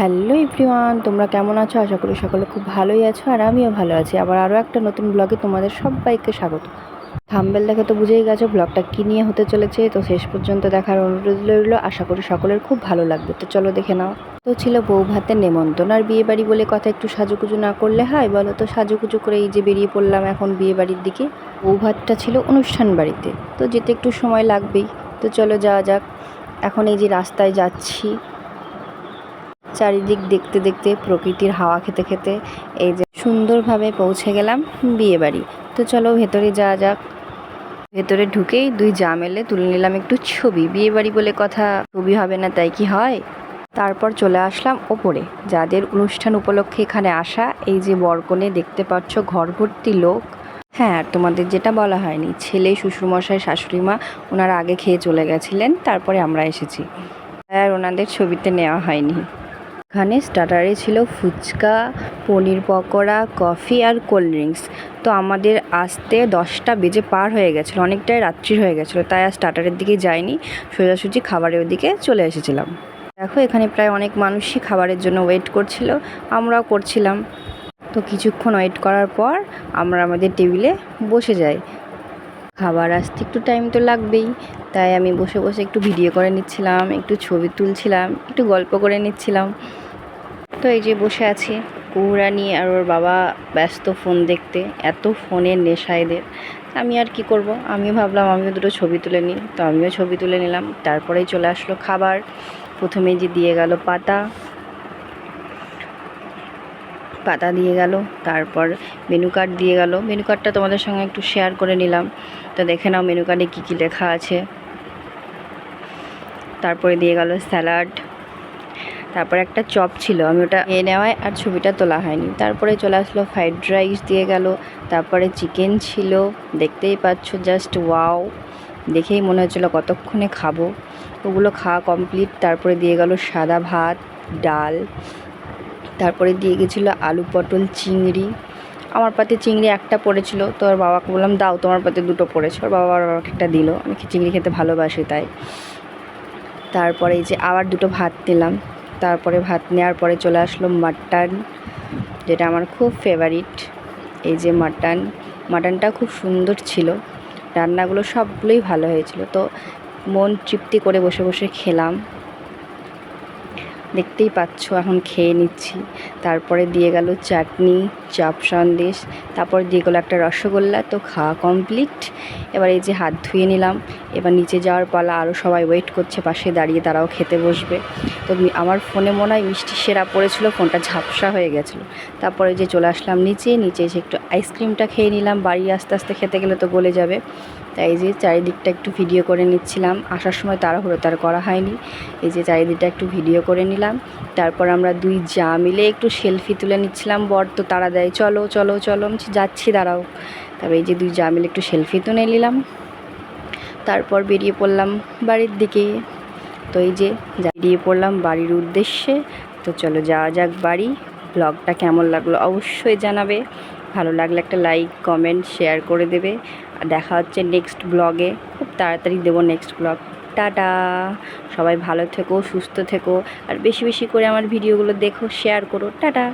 Hello everyone, তোমরা কেমন আছো? আশা করি সকলে খুব ভালোই আছো আর আমিও ভালো আছি। আবার আরও একটা নতুন ব্লগে তোমাদের সবাইকে স্বাগত। থাম্বেল দেখে তো বুঝেই গেছো, ব্লগটা কী নিয়ে হতে চলেছে? তো শেষ পর্যন্ত দেখার অনুরোধ রইল, আশা করি সকলের খুব ভালো লাগবে। তো চলো দেখে নাও। তো ছিল বউ ভাতের নেমন্তন্ন আর বিয়ে বাড়ি বলে কথা একটু সাজুকুজু না করলে হয়? বলো তো সাজুকুজু করে এই যে বেরিয়ে পড়লাম এখন বিয়ে বাড়ির দিকে। বউ ভাতটা ছিল অনুষ্ঠান বাড়িতে, তো যেতে একটু সময় লাগবেই। তো চলো যাওয়া যাক। এখন এই যে রাস্তায় যাচ্ছি চারিদিক দেখতে দেখতে প্রকৃতির হাওয়া খেতে খেতে এই যে সুন্দরভাবে পৌঁছে গেলাম বিয়ে বাড়ি। তো চলো ভেতরে যাওয়া যাক। ভেতরে ঢুকেই দুই জা মেলে তুলে নিলাম একটু ছবি। বিয়ে বাড়ি বলে কথা, ছবি হবে না তাই কি হয়? তারপর চলে আসলাম ওপরে। যাদের অনুষ্ঠান উপলক্ষে এখানে আসা, এই যে বরকনে দেখতে পাচ্ছ ঘর ভর্তি লোক। হ্যাঁ আর তোমাদের যেটা বলা হয়নি, ছেলে, শ্বশুরমশাই শাশুড়ি মা ওনারা আগে খেয়ে চলে গেছিলেন, তারপরে আমরা এসেছি। আর ওনাদের ছবিতে নেওয়া হয়নি। এখানে স্টার্টারে ছিল ফুচকা, পনির পকোড়া, কফি আর কোল্ড ড্রিঙ্কস। তো আমাদের আসতে দশটা বেজে পার হয়ে গেছিল, অনেকটাই রাত্রি হয়ে গেছিল, তাই আর স্টার্টারের দিকে যাইনি, সোজাসুজি খাবারের দিকে চলে এসেছিলাম। দেখো, এখানে প্রায় অনেক মানুষই খাবারের জন্য ওয়েট করছিল, আমরাও করছিলাম। তো কিছুক্ষণ ওয়েট করার পর আমরা আমাদের টেবিলে বসে যাই। খাবার আসতে একটু টাইম তো লাগবেই, তাই আমি বসে বসে একটু ভিডিও করে নিচ্ছিলাম, একটু ছবি তুলছিলাম, একটু গল্প করে নিচ্ছিলাম। তো এই যে বসে আছি কুহুরা নিয়ে আর ওর বাবা ব্যস্ত ফোন দেখতে, এত ফোনের নেশা এদের। আমি আর কি করব? আমিও ভাবলাম আমিও দুটো ছবি তুলে নিই, তো আমিও ছবি তুলে নিলাম। তারপরেই চলে আসলো খাবার। প্রথমে যে দিয়ে গেল পাতা। পাতা দিয়ে গেল, তারপর মেনু কার্ড দিয়ে গেল। মেনু কার্ডটা তোমাদের সঙ্গে একটু শেয়ার করে নিলাম। তো দেখে নাও মেনু কার্ডে কী কী লেখা আছে। তারপরে দিয়ে গেল স্যালাড তারপর একটা চপ ছিল, আমি ওটা এ নেওয়ায় আর ছবিটা তোলা হয়নি। তারপরে চলে আসলো ফ্রাইড রাইস দিয়ে গেল, তারপরে চিকেন ছিল, দেখতেই পাচ্ছ জাস্ট ওয়াও দেখেই মনে হচ্ছিল কতক্ষণে খাব। ওগুলো খাওয়া কমপ্লিট তারপরে দিয়ে গেল সাদা ভাত, ডাল, তারপরে দিয়ে গেছিল আলু পটল চিংড়ি। আমার পাতে চিংড়ি একটা পড়েছিল, তো ওর বাবাকে বললাম, দাও, তোমার পাতে দুটো পড়েছে। ওর বাবা আমাকে একটা দিল, আমি চিংড়ি খেতে ভালোবাসি তাই। তারপরে এই যে আবার দুটো ভাত নিলাম তারপরে ভাত নেওয়ার পরে চলে আসলো মাটন, যেটা আমার খুব ফেভারিট এই যে মাটন। মাটনটা খুব সুন্দর ছিল, রান্নাগুলো সবগুলোই ভালো হয়েছিল। তো মন তৃপ্তি করে বসে বসে খেলাম। দেখতেই পাচ্ছ, এখন খেয়ে নিচ্ছি। তারপরে দিয়ে গেল চাটনি, চাপ সন্দেশ, তারপর দিয়ে গেলো একটা রসগোল্লা, তো খাওয়া কমপ্লিট এবার এই যে হাত ধুয়ে নিলাম, এবার নিচে যাওয়ার পালা আরও সবাই ওয়েট করছে, পাশে দাঁড়িয়ে তারাও খেতে বসবে। তো আমার ফোনে মনে হয় মিষ্টি সেরা পড়েছিল, ফোনটা ঝাপসা হয়ে গেছিল। তারপরে যে চলে আসলাম নিচে নিচে এসে একটু আইসক্রিমটা খেয়ে নিলাম, বাড়ি আস্তে আস্তে খেতে গেলে তো গলে যাবে। তাই যে চারিদিকটা একটু ভিডিও করে নিচ্ছিলাম। আসার সময় তাড়াহুড়ো তার করা হয়নি। এই যে চারিদিকটা একটু ভিডিও করে নিলাম। তারপর আমরা দুই যা মিলে একটু সেলফি তুলে নিচ্ছিলাম। বর তো তারা দেয়, চলো চলো চলো যাচ্ছি, দাঁড়াও। তবে এই যে দুই যা মিলে একটু সেলফি তুলে নিলাম। তারপর বেরিয়ে পড়লাম বাড়ির দিকে। তো এই যে বেরিয়ে পড়লাম বাড়ির উদ্দেশ্যে। তো চলো যাওয়া যাক বাড়ি। ব্লগটা কেমন লাগল অবশ্যই জানাবে। ভালো লাগলে একটা লাইক কমেন্ট শেয়ার করে দেবে। দেখা হচ্ছে নেক্সট ব্লগে খুব তাড়াতাড়ি দেবো নেক্সট ব্লগ টাটা! সবাই ভালো থেকো, সুস্থ থেকো। আর বেশি বেশি করে আমার ভিডিওগুলো দেখো শেয়ার করো। টাটা!